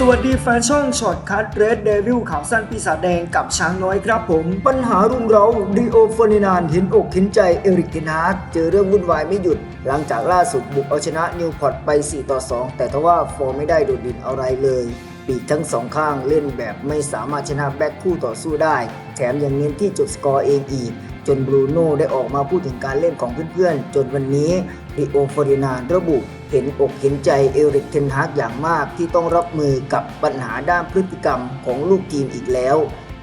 สวัสดีแฟนช่องช็อตคัทเรดเดวิลข่าวสั้นปีศาจแดงกับช้างน้อยครับผม ปัญหารุมเราดีโอฟอร์นินานเห็นอกเห็นใจเอริกเทนฮากเจอเรื่องวุ่นวายไม่หยุด หลังจากล่าสุดบุกเอาชนะนิวพอร์ตไป 4 ต่อ 2 แต่ทว่าฟอร์ไม่ได้โดดเด่นอะไรเลย ปีกทั้งสองข้างเล่นแบบไม่สามารถชนะแบ็คคู่ต่อสู้ได้ แถมยังเน้นที่จบสกอร์เองอีก จนบรูโน่ได้ออกมาพูดถึงการเล่นของเพื่อนๆ จนวันนี้ริโอฟอรินานระบุ เห็นอกเห็นใจเอริกเทนฮากอย่างมากที่ต้องรับมือกับปัญหาด้านพฤติกรรมของลูกทีมอีกแล้ว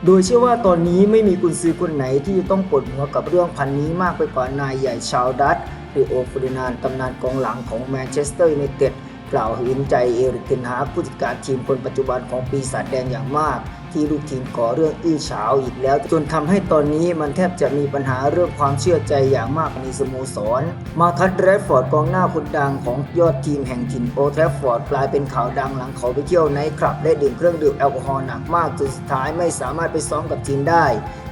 โดยเชื่อว่าตอนนี้ไม่มีกุนซือคนไหนที่จะต้องปวดหัวกับเรื่องพันนี้มากไปกว่านายใหญ่ชาวดัตริโอฟอร์ดินานตำนานกองหลังของแมนเชสเตอร์ยูไนเต็ดกล่าวเห็นใจเอริกเทนฮากผู้จัดการทีมคนปัจจุบันของปีศาจแดงอย่างมาก ที่ลูกทีมก่อเรื่องอื้อฉาวอีกแล้ว จนทำให้ตอนนี้มันแทบจะมีปัญหาเรื่องความเชื่อใจอย่างมากในสโมสร มาคัตแรดฟอร์ดกองหน้าคนดังของยอดทีมแห่งถิ่นโอแทรฟฟอร์ดกลายเป็นข่าวดังหลังเขาไปเที่ยวไนคลับได้ดื่มเครื่องดื่มแอลกอฮอล์หนักมากจนสุดท้ายไม่สามารถไปซ้อมกับทีมได้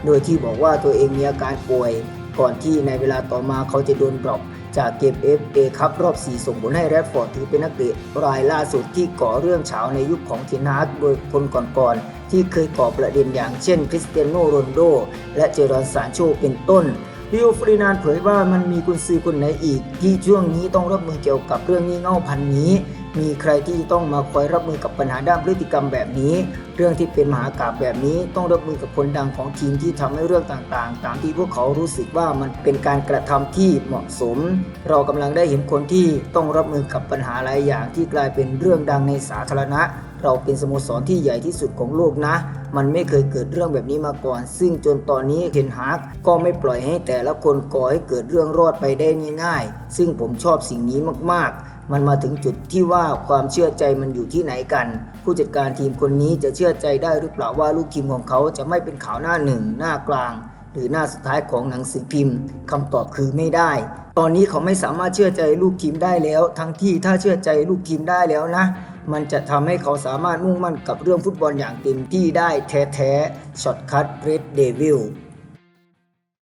โดยที่บอกว่าตัวเองมีอาการป่วย ก่อนที่ในเวลาต่อมาเขาจะโดนดรอป จากเกม FA ครับรอบ 4 ส่งผลให้แรดฟอร์ดถือเป็นนักเตะรายล่าสุดที่ก่อเรื่องเฉาในยุคของเทนฮากโดยคนก่อนๆ ที่เคยก่อประเด็นอย่างเช่นคริสเตียโนโรนโด และเจอรอนซานโชเป็นต้นริโอฟรินานเผยว่ามันมีกุนซือคนไหนอีก ที่ช่วงนี้ต้องรับมือเกี่ยวกับเรื่องนี้เง่าพันนี้ มีใครที่ต้องมาคอยรับมือกับปัญหาด้านพฤติกรรมแบบนี้ เรื่องที่เป็นมหากาบแบบนี้ ต้องรับมือกับคนดังของทีมที่ทำให้เรื่องต่างๆ ตามที่พวกเขารู้สึกว่ามันเป็นการกระทำที่เหมาะสม เรากำลังได้เห็นคนที่ต้องรับมือกับปัญหาหลายอย่างที่กลายเป็นเรื่องดังในสาธารณะ เราเป็นสโมสรที่ใหญ่ที่สุดของโลกนะ มันไม่เคยเกิดเรื่องแบบนี้มาก่อน ซึ่งจนตอนนี้เทนฮากก็ไม่ปล่อยให้แต่ละคนก่อให้เกิดเรื่องรอดไปได้ง่ายๆซึ่งผมชอบสิ่งนี้มากๆ มันมาถึงจุดที่ว่าความเชื่อใจมันอยู่ที่ไหนกัน ผู้จัดการทีมคนนี้จะเชื่อใจได้หรือเปล่าว่าลูกทีมของเขาจะไม่เป็นข่าวหน้าหนึ่งหน้ากลาง หรือหน้าสุดท้ายของหนังสือพิมพ์คำตอบคือไม่ได้ ตอนนี้เขาไม่สามารถเชื่อใจลูกทีมได้แล้ว ทั้งที่ถ้าเชื่อใจลูกทีมได้แล้วนะ มันจะทำให้เขาสามารถมุ่งมั่นกับเรื่องฟุตบอลอย่างเต็มที่ได้แท้ๆช็อตคัทเรดเดวิล